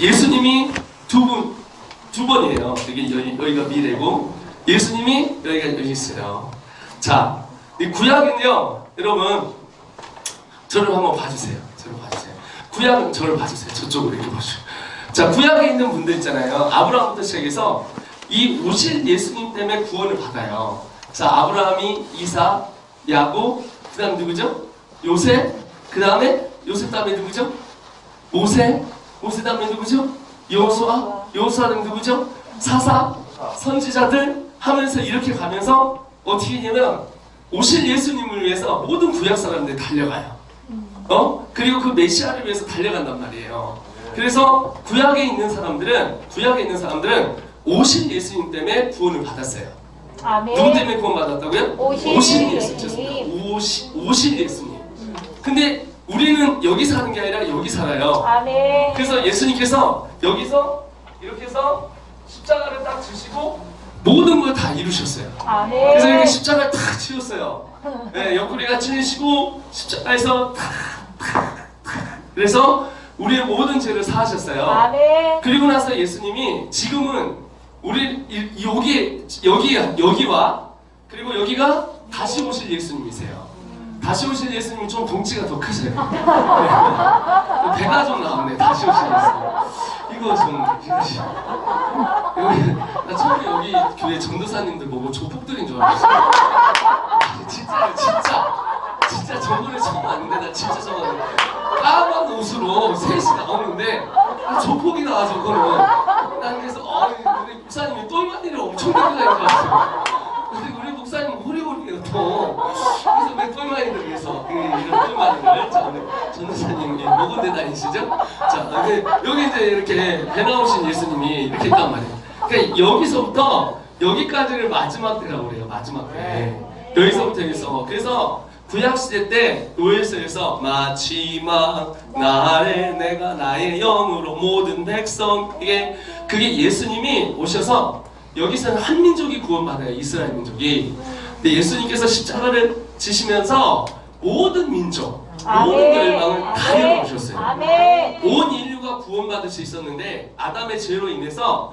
예수님이 두 분, 두 번이에요. 여기, 여기, 여기가 미래고, 예수님이 여기가 여기 있어요. 자, 이 구약은요, 여러분, 저를 한번 봐주세요. 저를 봐주세요. 구약은 저를 봐주세요. 저쪽으로 이렇게 보시죠. 자, 구약에 있는 분들 있잖아요. 아브라함부터 시작해서 이 오실 예수님 때문에 구원을 받아요. 자, 아브라함이 이사, 야곱, 그 다음 누구죠? 요셉, 그 다음에 요셉 다음에 누구죠? 모세, 모세 다음에 누구죠? 여호수아, 여호수아 다음에 누구죠? 사사, 선지자들 하면서 이렇게 가면서 어떻게 되냐면 오실 예수님을 위해서 모든 구약 사람들이 달려가요. 어? 그리고 그 메시아를 위해서 달려간단 말이에요. 그래서 구약에 있는 사람들은 구약에 있는 사람들은 오실 예수님 때문에 구원을 받았어요. 아멘. 누구 때문에 구원 받았다고요? 오실 예수님. 오실 예수님. 근데 우리는 여기 사는 게 아니라 여기 살아요. 아멘. 그래서 예수님께서 여기서 이렇게 해서 십자가를 딱 지시고 모든 걸 다 이루셨어요. 아멘. 그래서 이렇게 십자가를 탁 치웠어요. 네, 옆구리가 찔리시고 십자가에서 탁, 탁, 탁. 그래서 우리의 모든 죄를 사하셨어요. 아멘. 그리고 나서 예수님이 지금은 우리 이- 여기 여기 여기와 그리고 여기가 다시 오실 예수님이세요. 다시 오실 예수님이 좀 덩치가 더 크세요. 네. 배가 좀 나오네. 다시 오실 예수님. 이거 좀 여기 나 처음에 여기 교회 전도사님들 보고 조폭들인 줄 알았어요. 진짜 진짜 진짜 저번에 처음 왔는데 나 진짜 왔는데 까만 옷으로 셋이 나오는데 아, 조폭이 나와 저거는 난 그래서 어 우리 목사님이 똘마니를 엄청 들고 다니는 줄 알았어요 근데 우리 목사님 호리호리해요 또 그래서 왜 똘마니를 위해서 그 이런 자 우리 전도사님 먹은 데 다니시죠? 자 근데 여기 이제 이렇게 배 나오신 예수님이 이렇게 있단 말이에요. 그러니까 여기서부터 여기까지를 마지막 때라고 그래요 마지막 때. 여기서부터 여기서. 그래서 구약 시대 때 노예서에서 마지막 날에 내가 나의 영으로 모든 백성 이게 그게 예수님이 오셔서 여기서는 한 민족이 구원받아요 이스라엘 민족이 근데 예수님께서 십자가를 지시면서 모든 민족 모든 열방을 다 열어오셨어요 아멘. 온 인류가 구원받을 수 있었는데 아담의 죄로 인해서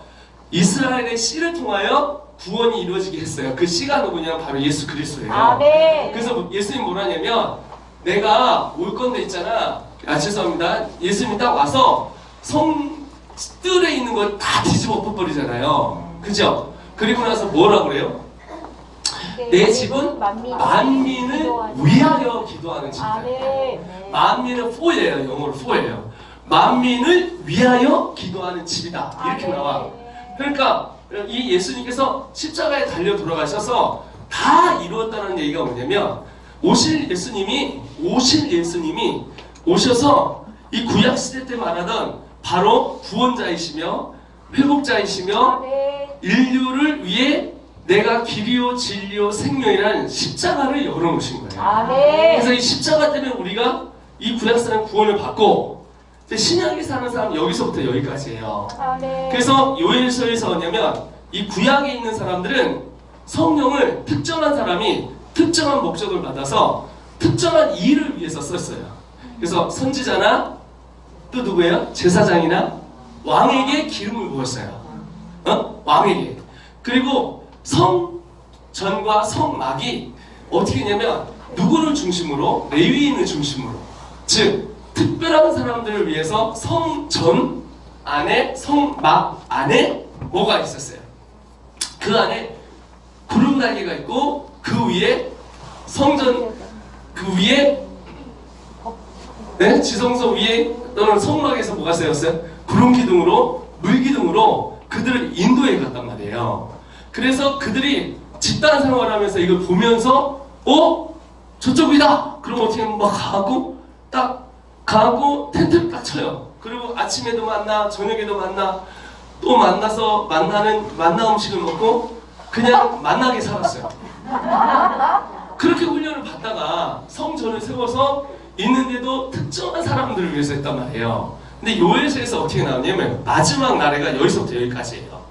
이스라엘의 씨를 통하여 구원이 이루어지게 했어요. 그 씨가 누구냐? 바로 예수 그리스도예요. 아멘. 그래서 예수님 뭐라냐면 내가 올 건데 있잖아. 아 죄송합니다. 예수님이 딱 와서 성 뜰에 있는 걸 다 뒤집어 엎어버리잖아요. 그죠? 그리고 나서 뭐라 그래요? 내 집은 만민을 위하여 기도하는 집이다. 만민은 for예요. 영어로 for예요. 만민을 위하여 기도하는 집이다. 이렇게. 나와. 그러니까 이 예수님께서 십자가에 달려 돌아가셔서 다 이루었다는 얘기가 뭐냐면 오실 예수님이 오실 예수님이 오셔서 이 구약 시대 때 말하던 바로 구원자이시며 회복자이시며 아멘. 인류를 위해 내가 길이요 진리요 생명이라는 십자가를 열어놓으신 거예요. 아멘. 그래서 이 십자가 때문에 우리가 이 구약 사람 구원을 받고 신약에 사는 사람 여기서부터 여기까지예요. 아멘. 그래서 요엘서에서 뭐냐면 이 구약에 있는 사람들은 성령을 특정한 사람이 특정한 목적을 받아서 특정한 일을 위해서 썼어요. 그래서 선지자나 또 누구예요? 제사장이나 왕에게 기름을 부었어요. 어? 왕에게. 그리고 성전과 성막이 어떻게 했냐면 누구를 중심으로 레위인을 중심으로 즉 특별한 사람들을 위해서 성전 안에 성막 안에 뭐가 있었어요? 그 안에 구름 날개가 있고 그 위에 성전 그 위에 네? 지성소 위에 또는 성막에서 뭐가 쓰였어요? 구름 기둥으로 물 기둥으로 그들을 인도해 갔단 말이에요. 그래서 그들이 집단 생활하면서 이걸 보면서 어 저쪽이다. 그럼 어떻게 막 가고 딱 가고 텐트를 딱 쳐요. 그리고 아침에도 만나 저녁에도 만나 또 만나서 만나는 만나 음식을 먹고 그냥 만나게 살았어요. 그렇게 훈련을 받다가 성전을 세워서 있는데도 특정한 사람들을 위해서 했단 말이에요. 근데 요엘서에서 어떻게 나오냐면 마지막 나래가 여기서부터 여기까지예요.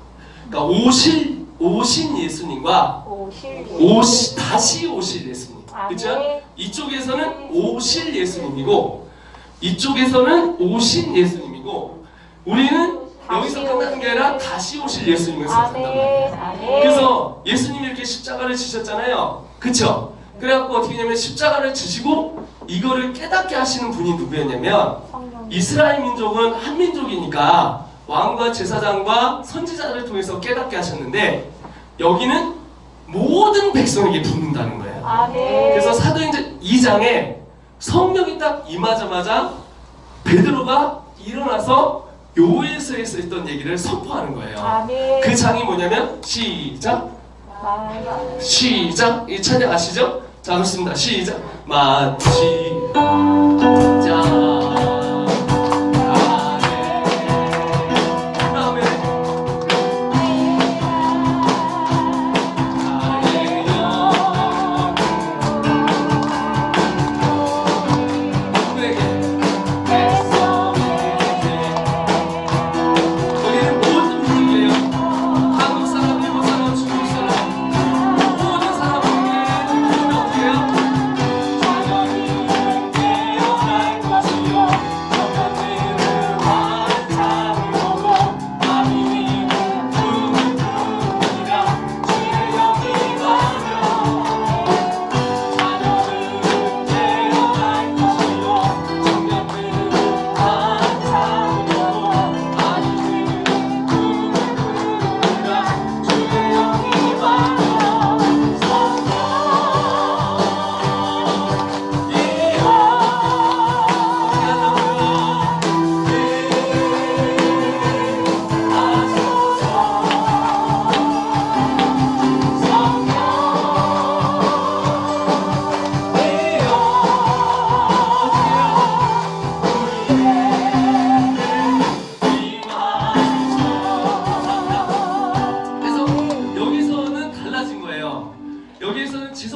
그러니까 오실 오신 예수님과 오실 오시 다시 오실 예수님. 그렇죠? 이쪽에서는 오실 예수님이고 이쪽에서는 오신 예수님이고 우리는 여기서 끝나는 게 아니라 다시 오실 예수님을 생각한단 말이에요. 그래서 예수님이 이렇게 십자가를 지셨잖아요. 그쵸? 그래갖고 어떻게 하냐면 십자가를 지시고 이거를 깨닫게 하시는 분이 누구였냐면. 이스라엘 민족은 한 민족이니까 왕과 제사장과 선지자를 통해서 깨닫게 하셨는데 여기는 모든 백성에게 붙는다는 거예요. 아멘. 그래서 사도행전 2장에 성령이 딱 임하자마자 베드로가 일어나서 요에서에서 했던 얘기를 선포하는 거예요. 아멘. 그 장이 뭐냐면 시작 말- 시작 이 찬양 아시죠? 자 그렇습니다 시작 마치 자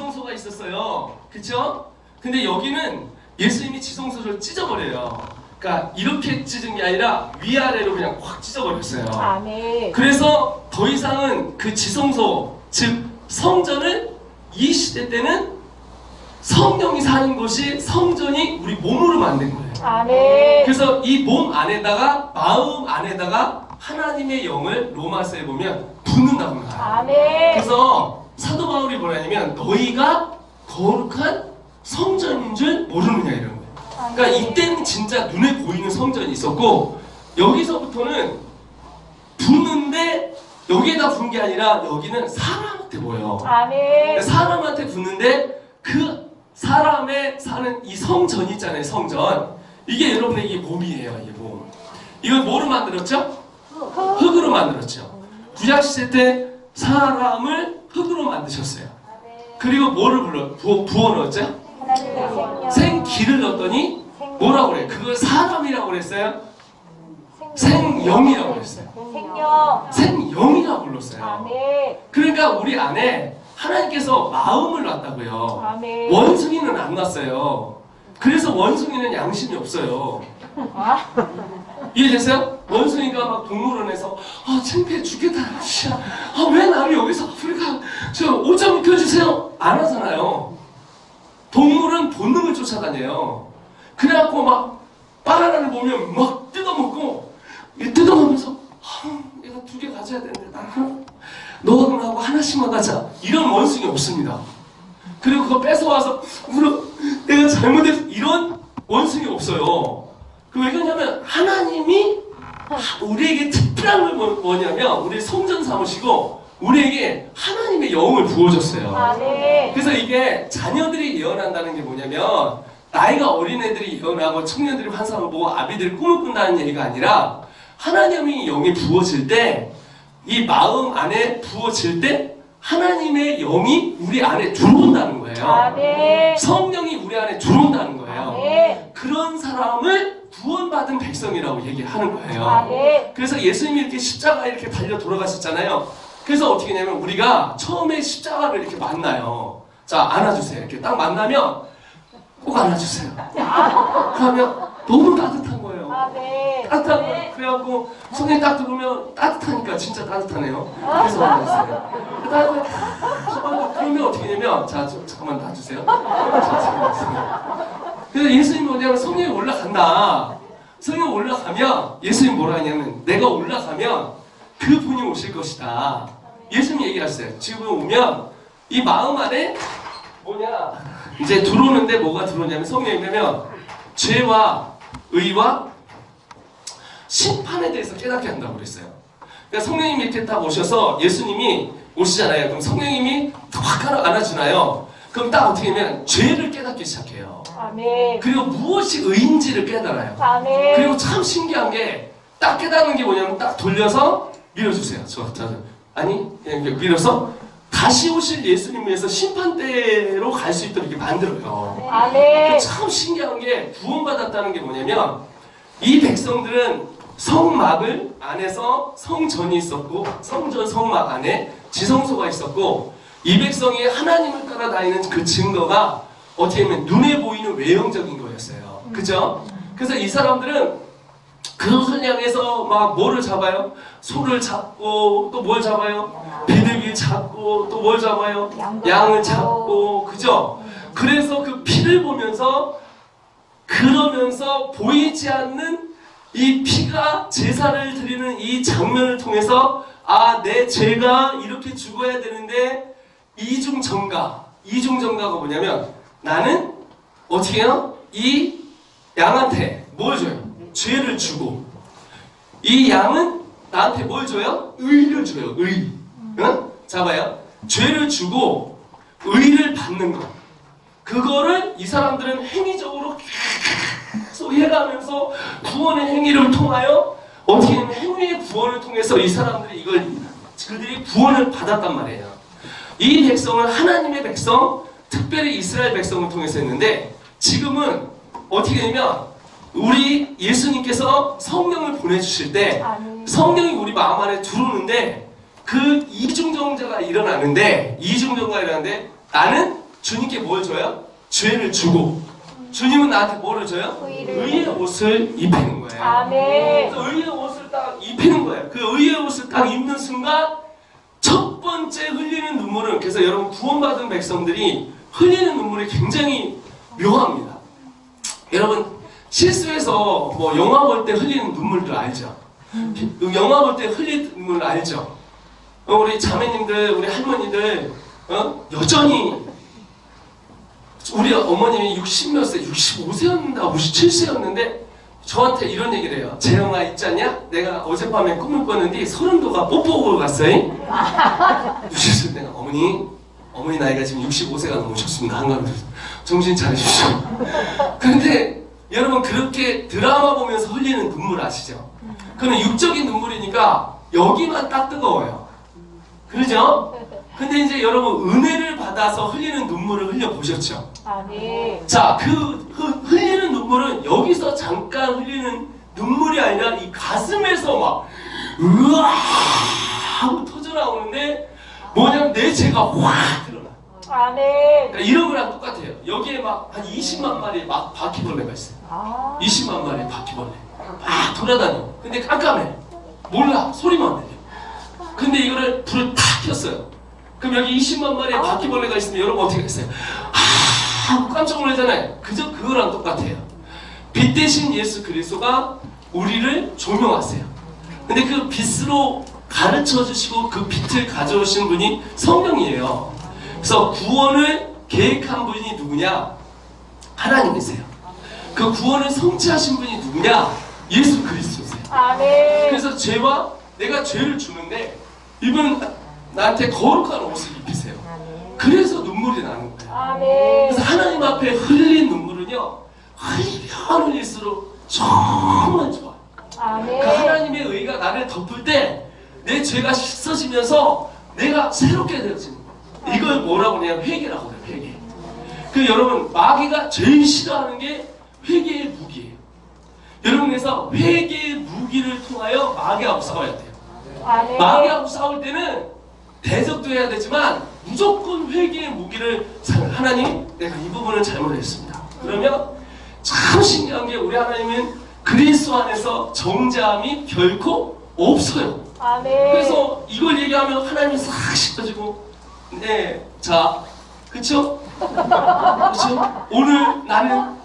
지성소가 있었어요. 그쵸? 근데 여기는 예수님이 지성소를 찢어버려요. 그러니까 이렇게 찢은 게 아니라 위아래로 그냥 확 찢어버렸어요. 아멘. 그래서 더 이상은 그 지성소, 즉 성전을 이 시대 때는 성령이 사는 곳이 성전이 우리 몸으로 만든 거예요. 아멘. 그래서 이 몸 안에다가 마음 안에다가 하나님의 영을 로마서에 보면 붓는다고 합니다. 아멘. 그래서 사도 바울이 뭐냐면 너희가 거룩한 성전인 줄 모르느냐 이런 거예요. 그러니까 이때는 진짜 눈에 보이는 성전이 있었고 여기서부터는 붙는데 여기에다 부은 게 아니라 여기는 사람한테 보여. 아멘. 사람한테 붙는데 그 사람의 사는 이 성전 있잖아요 성전 이게 여러분의 이게 몸이에요 이게 몸 이걸 뭐로 만들었죠? 흙으로 만들었죠 구약 시대 때 사람을 흙으로 만드셨어요 그리고 뭐를 불러 부어, 부어 넣었죠? 생기를 넣었더니 뭐라고 그래요? 그걸 사람이라고 그랬어요? 생영이라고 그랬어요. 생영이라고 불렀어요. 그러니까 우리 안에 하나님께서 마음을 놨다고요. 원숭이는 안 났어요. 그래서 원숭이는 양심이 없어요. 이해되세요? 원숭이가 막 동물원에서 아 창피해 죽겠다. 씨, 아왜 나를 여기서 아프리카 저 5점 껴주세요. 안 하잖아요. 동물은 본능을 쫓아다녀요. 그래갖고 막 바나나를 보면 막 뜯어먹고 이 뜯어먹으면서 아, 내가 두 개 가져야 되는데 나 하나 너하고 하나씩만 가자. 이런 원숭이 없습니다. 그리고 그거 뺏어와서 울어 내가 잘못했어 이런 원숭이 없어요. 그왜 그러냐면 하나님이 우리에게 특별한 걸 뭐- 뭐냐면 우리 성전 삼으시고 우리에게 하나님의 영을 부어줬어요. 아멘. 그래서 이게 자녀들이 예언한다는 게 뭐냐면 나이가 어린 애들이 예언하고 청년들이 환상을 보고 아비들이 꿈을 꾼다는 얘기가 아니라 하나님의 영이 부어질 때 이 마음 안에 부어질 때 하나님의 영이 우리 안에 들어온다는 거예요. 아멘. 성령이 우리 안에 들어온다는 거예요. 아멘. 그런 사람을 구원받은 백성이라고 얘기하는 거예요. 아멘. 그래서 예수님이 이렇게 십자가에 이렇게 달려 돌아가셨잖아요. 그래서 어떻게 되냐면 우리가 처음에 십자가를 이렇게 만나요. 자, 안아주세요. 이렇게 딱 만나면 꼭 안아주세요. 그러면 너무 따뜻한 거예요. 아멘. 따뜻한 거예요. 그래갖고 손에 딱 들어오면 따뜻하니까 진짜 따뜻하네요. 그래서 안아주세요. 따뜻해. 그러면 어떻게 되냐면 자, 저, 잠깐만 놔주세요. 자, 잠깐만. 그래서 예수님이 뭐냐면 성령이 올라간다. 성령 올라가면 예수님 뭐라 하냐면 내가 올라가면 그 분이 오실 것이다. 예수님 얘기하셨어요. 지금 오면 이 마음 안에 뭐냐 이제 들어오는데 뭐가 들어오냐면 성령이 되면 죄와 의와 심판에 대해서 깨닫게 한다고 그랬어요. 그러니까 성령님이 이렇게 딱 오셔서 예수님이 오시잖아요. 그럼 성령님이 확 하나 안아주나요? 그럼 딱 어떻게 하면 죄를 깨닫기 시작해요. 아멘. 그리고 무엇이 의인지를 깨달아요. 아멘. 그리고 참 신기한 게 딱 깨닫는 게 뭐냐면 딱 돌려서 밀어주세요. 저, 저, 저. 아니 그냥 밀어서 다시 오실 예수님 위해서 심판대로 갈 수 있도록 이렇게 만들어요. 아멘. 참 신기한 게 구원받았다는 게 뭐냐면 이 백성들은 성막을 안에서 성전이 있었고 성전 성막 안에 지성소가 있었고 이 백성이 하나님을 따라다니는 그 증거가 어떻게 보면 눈에 보이는 외형적인 거였어요. 그죠? 그래서 이 사람들은 그것을 향해서 막 뭐를 잡아요? 소를 잡고 또 뭘 잡아요? 비둘기 잡고 또 뭘 잡아요? 양을 잡고. 잡고 그죠? 그래서 그 피를 보면서 그러면서 보이지 않는 이 피가 제사를 드리는 이 장면을 통해서 아 내 죄가 이렇게 죽어야 되는데 이중 정가 이중 정가가 뭐냐면 나는 어떻게 해요? 이 양한테 뭘 줘요? 죄를 주고 이 양은 나한테 뭘 줘요? 의를 줘요 의 응? 잡아요 죄를 주고 의를 받는 거 그거를 이 사람들은 행위적으로 계속 해가면서 구원의 행위를 통하여 어떻게 보면 행위의 구원을 통해서 이 사람들이 이걸 그들이 구원을 받았단 말이에요. 이 백성은 하나님의 백성, 특별히 이스라엘 백성을 통해서 했는데 지금은 어떻게 되면 우리 예수님께서 성령을 보내주실 때. 성령이 우리 마음 안에 들어오는데 그 이중정자가 일어나는데 이중정자가 일어나는데 나는 주님께 뭘 줘요? 죄를 주고 주님은 나한테 뭐를 줘요? 의의 옷을 입히는 거예요. 아멘. 그래서 의의 옷을 딱 입히는 거예요. 그 의의 옷을 딱 입는 순간 첫 번째 흘리는 눈물은 그래서 여러분 구원받은 백성들이 흘리는 눈물이 굉장히 묘합니다. 여러분 실수해서 뭐 영화 볼 때 흘리는 눈물들 알죠? 그 영화 볼 때 흘리는 눈물 알죠? 어, 우리 자매님들, 우리 할머니들 어? 여전히 우리 어머님이 60몇 세, 65세였는데 57세였는데 저한테 이런 얘기를 해요. 재영아 있잖냐? 내가 어젯밤에 꿈을 꿨는데 서른도가 뽀뽀하고 갔어요. 60세 내가 어머니, 어머니 나이가 지금 65세가 넘으셨습니다. 한가로 정신 차리십시오. 그런데 여러분 그렇게 드라마 보면서 흘리는 눈물 아시죠? 그는 육적인 눈물이니까 여기만 딱 뜨거워요. 그러죠? 근데 이제 여러분 은혜를 받아서 흘리는 눈물을 흘려 보셨죠? 자, 그 흐- 흘리는 눈물은 여기서 잠깐 흘리는 눈물이 아니라 이 가슴에서 막 으아 하고 터져 나오는데 뭐냐면 내 죄가 확 드러나. 아멘. 그러니까 이런 거랑 똑같아요. 여기에 막 한 20만 마리 막 바퀴벌레가 있어요. 아. 20만 마리 바퀴벌레 막 돌아다녀. 근데 깜깜해. 몰라. 소리만 들려. 근데 이거를 불을 탁 켰어요. 그럼 여기 20만 마리의 바퀴벌레가 있으면 여러분 어떻게 했어요? 아 하고 깜짝 놀라잖아요. 그저 그거랑 똑같아요. 빛 대신 예수 그리스도가 우리를 조명하세요. 근데 그 빛으로 가르쳐 주시고 그 빛을 가져오신 분이 성령이에요. 그래서 구원을 계획한 분이 누구냐? 하나님이세요. 그 구원을 성취하신 분이 누구냐? 예수 그리스도세요. 아멘. 그래서 죄와 내가 죄를 주는데 이분 나한테 거룩한 옷을 입히세요. 그래서 눈물이 나는 거예요. 아멘. 그래서 하나님 앞에 흘린 눈물은요 흘리면 흘릴수록 정말 좋아요. 그 아멘. 하나님의 의가 나를 덮을 때 내 죄가 씻어지면서 내가 새롭게 되어지는 거예요. 이걸 뭐라고 그러냐면 회개라고 해요. 회개. 그 여러분 마귀가 제일 싫어하는 게 회개의 무기예요. 여러분 그래서 회개의 무기를 통하여 마귀하고 싸워야 돼요. 아멘. 마귀하고 싸울 때는 대적도 해야 되지만 무조건 회개의 무기를 사용. 하나님 내가 이 부분을 잘못했습니다. 그러면 참 신기한 게 우리 하나님은 그리스도 안에서 정죄함이 결코 없어요. 아멘. 그래서 이걸 얘기하면 하나님이 싹 씻어지고 네, 자, 그쵸? 그쵸? 오늘 나는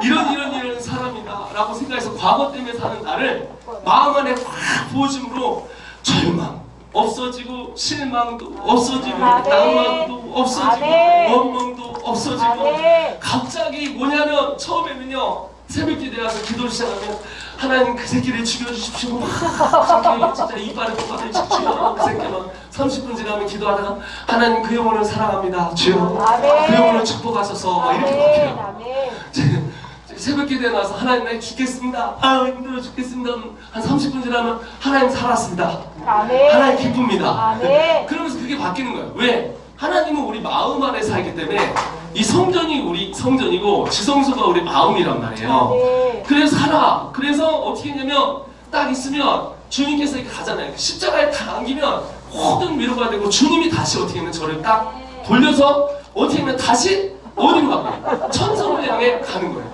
이런 이런 이런 사람이다 라고 생각해서 과거 때문에 사는 나를 마음 안에 확 부어줌으로 절망 없어지고 실망도 없어지고 아멘. 낭만도 없어지고 아멘. 원망도 없어지고 아멘. 갑자기 뭐냐면 처음에는요 새벽기도에 와서 기도를 시작하면 하나님 그 새끼를 죽여주십시오 막 진짜 이빨에 똑같은 주여 그 새끼만 30분 지나면 기도하다가 하나님 그 영혼을 사랑합니다 주여 아멘. 그 영혼을 축복하소서 막 이렇게. 바뀌어요 아멘. 새벽 기도에 나와서 하나님 나 죽겠습니다 아 힘들어 죽겠습니다 한 30분 지나면 하나님 살았습니다 아멘. 하나님 기쁩니다 아멘. 그러면서 그게 바뀌는 거예요 왜? 하나님은 우리 마음 안에 살기 때문에 이 성전이 우리 성전이고 지성소가 우리 마음이란 말이에요 아멘. 그래서 살아 그래서 어떻게 했냐면 딱 있으면 주님께서 이렇게 가잖아요 십자가에 다 안기면 모든 위로가 되고 주님이 다시 어떻게 하면 저를 딱 돌려서 어떻게 하면 다시 어디로 가고 천성을 향해 가는 거예요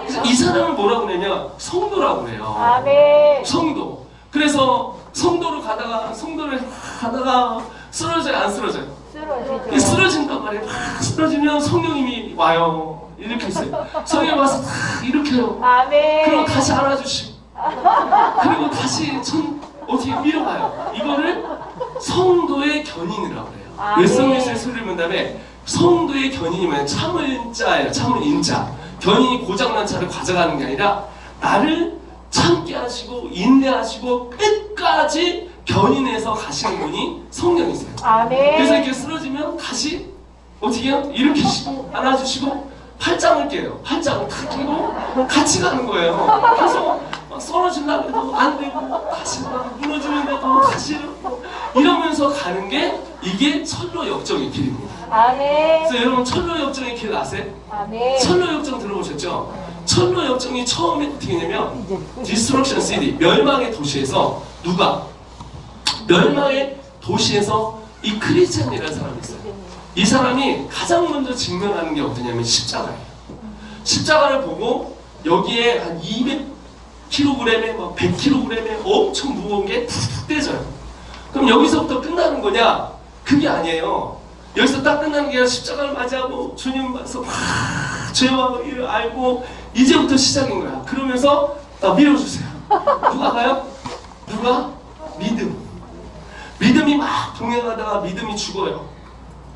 그래서 이 사람을 뭐라고 그러냐면 성도라고 그래요 아멘. 성도. 그래서 성도로 가다가 성도를 가다가 쓰러져요, 안 쓰러져요? 쓰러지죠. 쓰러진단 말이에요. 막 쓰러지면 성령님이 와요. 이렇게 있어요. 성령이 와서 탁 일으켜요. 아멘. 그리고 다시 안아주시고 그리고 다시 천 어떻게 밀어가요. 이거를 성도의 견인이라고 해요. 아, 왜 네. 성령의 소리를 본 다음에 성도의 견인이면 참을 자예요. 참을 인자. 견인이 고장난 차를 가져가는 게 아니라 나를 참게 하시고 인내하시고 끝까지 견인해서 가시는 분이 성령이세요. 아멘. 그래서 이렇게 쓰러지면 다시 어떻게 해요? 일으키시고 안아주시고 팔짱을 깨요. 팔짱을 탁 끼고 같이 가는 거예요. 그래서 막 쓰러질라 해도 안 되고 다시 막 무너지는데도 다시 이러고 이러면서 가는 게 이게 철로 역정의 길입니다. 아멘. 그래서 여러분 철로 역정의 길 아세요? 아멘. 철로 역정 들어보셨죠? 철로 역정이 처음에 어떻게 했냐면 디스트럭션 시티 멸망의 도시에서 누가 멸망의 도시에서 이 크리스찬이라는 사람이 있어요. 이 사람이 가장 먼저 직면하는 게 어떠냐면 십자가예요. 십자가를 보고 여기에 한 200kg에 막 100kg에 엄청 무거운 게 툭툭 떼져요. 그럼 여기서부터 끝나는 거냐? 그게 아니에요. 여기서 딱 끝나는 게 아니라 십자가를 맞이하고 주님 막 죄와 의를 알고 이제부터 시작인 거야. 그러면서 나 밀어주세요. 누가 가요? 누가? 믿음. 믿음이 막 동행하다가 믿음이 죽어요.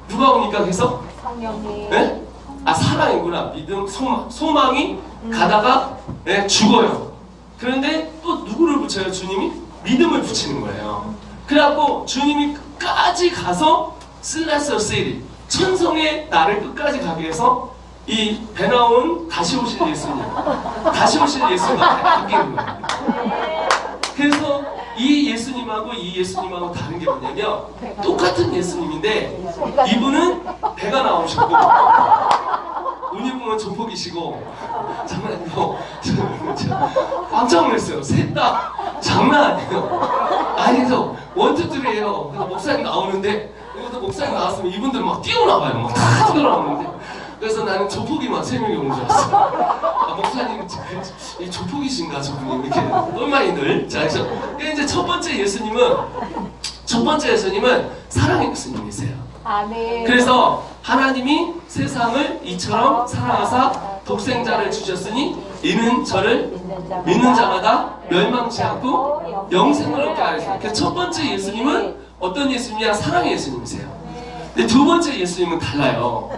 누가 오니까 계속? 성령님. 네? 아 사랑이구나. 믿음, 소망. 소망이 가다가 네, 죽어요. 그런데 또 누구를 붙여요? 주님이? 믿음을 붙이는 거예요. 그래갖고 주님이 끝까지 가서 슬라서 세리 천성의 나를 끝까지 가게 해서 이 배 나온 다시 오실 예수님 다시 오실 예수님 앞에 바뀌는 거예요. 그래서 이 예수님하고 이 예수님하고 다른 게 뭐냐면 똑같은 예수님인데 이분은 배가 나오셨고 눈이 보면 조폭이시고 장난이고 깜짝 놀랐어요. 셋 다 장난 아니에요. 아니 그래서 원투들이에요. 그래서 목사님 나오는데 여기서 목사님 나왔으면 이분들 막 뛰어나가요. 막 다 뛰어나오는데 그래서 나는 조폭이만 세 명이 오는 줄 알았어. 아, 목사님 그, 이 조폭이신가 저분이 이렇게 똘마이들. 자 그래서 이제 첫 번째 예수님은 첫 번째 예수님은 사랑의 예수님이세요. 아멘. 그래서 하나님이 세상을 이처럼 사랑하사 독생자를 주셨으니 이는 저를 믿는 자마다 멸망치 않고 영생을 얻게 하리라. 그첫 번째 예수님은 어떤 예수님이야? 사랑의 예수님이세요. 근데 두 번째 예수님은 달라요.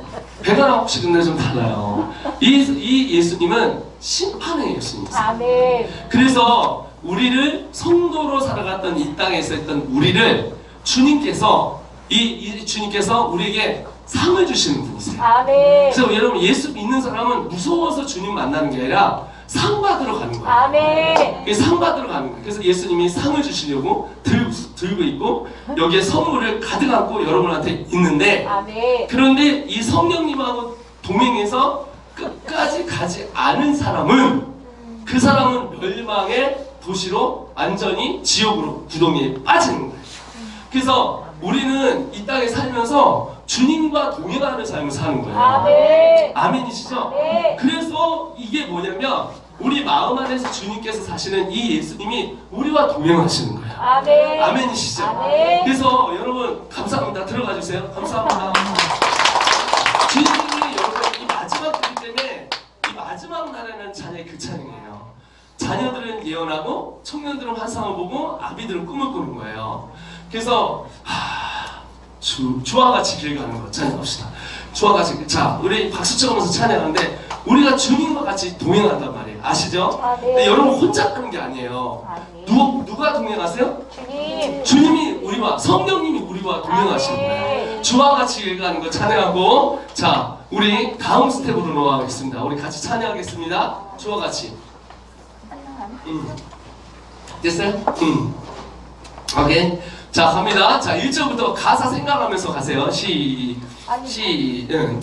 나오시 근데 좀 달라요. 이, 이 예수님은 심판의 예수님이세요. 아멘. 그래서 우리를 성도로 살아갔던 이 땅에 있었던 우리를 주님께서 이, 이 주님께서 우리에게 상을 주시는 분이세요. 아멘. 그래서 여러분 예수 믿는 사람은 무서워서 주님 만나는 게 아니라 상 받으러 가는 거예요. 아멘. 이게 상 받으러 가는 거예요. 그래서 예수님이 상을 주시려고 들, 들고 있고 여기에 선물을 가득 안고 여러분한테 있는데 아멘. 그런데 이 성령님하고 동행해서 끝까지 가지 않은 사람은 그 사람은 멸망의 도시로 완전히 지옥으로 구덩이에 빠지는 거예요. 그래서 우리는 이 땅에 살면서 주님과 동행하는 삶을 사는 거예요. 아멘. 아멘이시죠? 네. 그래서 이게 뭐냐면 우리 마음 안에서 주님께서 사시는 이 예수님이 우리와 동행하시는 거예요. 아멘. 아멘이시죠? 아멘. 그래서 여러분 감사합니다. 들어가 주세요. 감사합니다. 주님이 여러분 이 마지막 때기 때문에 이 마지막 바라는 자녀의 그 찬양이에요. 자녀들은 예언하고 청년들은 환상을 보고 아비들은 꿈을 꾸는 거예요. 그래서 하, 주, 주와 같이 길 가는 거 찬양합시다. 주와 같이 자 우리 박수 쳐가면서 찬양하는데 우리가 주님과 같이 동행한단 말이에요. 아시죠? 아, 근데 네. 여러분 혼자 가는 게 아니에요. 아멘. 누, 누가 동행하세요? 주님. 주님이 우리와 성령님이 우리와 동행하시는 거예요. 주와 같이 길 가는 거 찬양하고 자 우리 다음 스텝으로 넘어가겠습니다. 우리 같이 찬양하겠습니다. 주와 같이. 음. 됐어요? 음. 오케이. 자, 갑니다. 자, 1절부터 가사 생각하면서 가세요. 시, 시, 응.